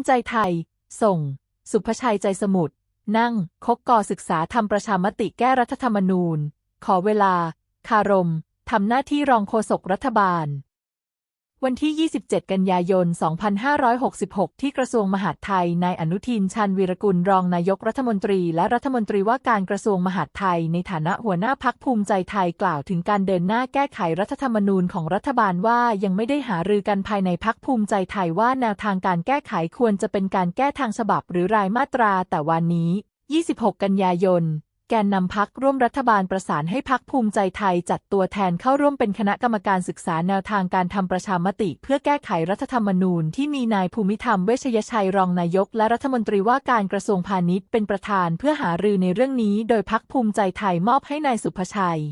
มิใจไทย ส่ง สุภชัยใจสมุทร นั่ง คกกอศึกษาทำประชามติแก้รัฐธรรมนูญ ขอเวลา คารม ทำหน้าที่รองโฆษกรัฐบาล วันที่ 27 กันยายน 2566 ที่กระทรวงมหาดไทย นายอนุทินชาญวีรกุล รองนายกรัฐมนตรี และรัฐมนตรีว่าการกระทรวงมหาดไทย ในฐานะหัวหน้าพักภูมิใจไทยกล่าวถึงการเดินหน้าแก้ไขรัฐธรรมนูญของรัฐบาลว่ายังไม่ได้หารือกันภายในพักภูมิใจไทยว่าแนวทางการแก้ไขควรจะเป็นการแก้ทางฉบับหรือรายมาตรา แต่วันนี้ 26 กันยายน แกนนำพักร่วมรัฐบาลประสานให้พักภูมิใจไทยจัดตัวแทนเข้าร่วมเป็นคณะกรรมการศึกษาแนวทางการทำประชามติ เพื่อแก้ไขรัฐธรรมนูญที่มีนายภูมิธรรมเวชยชัยรองนายก และรัฐมนตรีว่าการกระทรวงพาณิชย์เป็นประธานเพื่อหารือในเรื่องนี้ โดยพักภูมิใจไทยมอบให้นายสุภชัย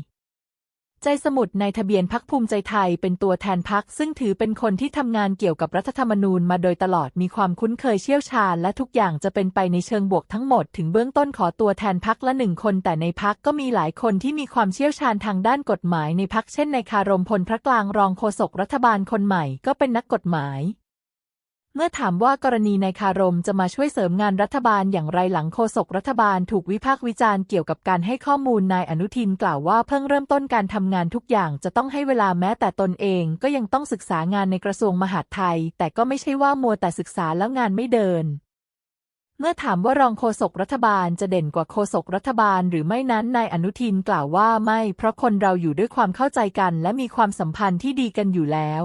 ใจสมุดในทะเบียนพักภูมิใจไทยเป็นตัวแทนพักซึ่งถือเป็นคนที่ทำงานเกี่ยวกับรัฐธรรมนูญมาโดยตลอดมีความคุ้นเคยเชี่ยวชาญและทุกอย่างจะเป็นไปในเชิงบวกทั้งหมดถึงเบื้องต้นขอตัวแทนพักละหนึ่งคน แต่ในพักก็มีหลายคนที่มีความเชี่ยวชาญทางด้านกฎหมายในพักเช่นในคารมพลพระกลางรองโฆษกรัฐบาลคนใหม่ก็เป็นนักกฎหมาย มื่อถามว่ากรณีในคารมจะมาช่วยเสริมงานรัฐบาลอย่างไรหลังโฆษกรัฐบาลถูกวิพากษ์วิจารณ์เกี่ยวกับการให้ข้อมูลนายอนุทินกล่าวว่าเพิ่งเริ่มต้นการทำงานทุกอย่างจะต้องให้เวลาแม้แต่ตนเองก็ยังต้องศึกษางานในกระทรวงมหาดไทย แต่ก็ไม่ใช่ว่ามัวแต่ศึกษาแล้วงานไม่เดินเมื่อถามว่ารองโฆษกรัฐบาลจะเด่นกว่าโฆษกรัฐบาลหรือไม่นั้นนายอนุทินกล่าวว่าไม่ เพราะคนเราอยู่ด้วยความเข้าใจกัน และมีความสัมพันธ์ที่ดีกันอยู่แล้ว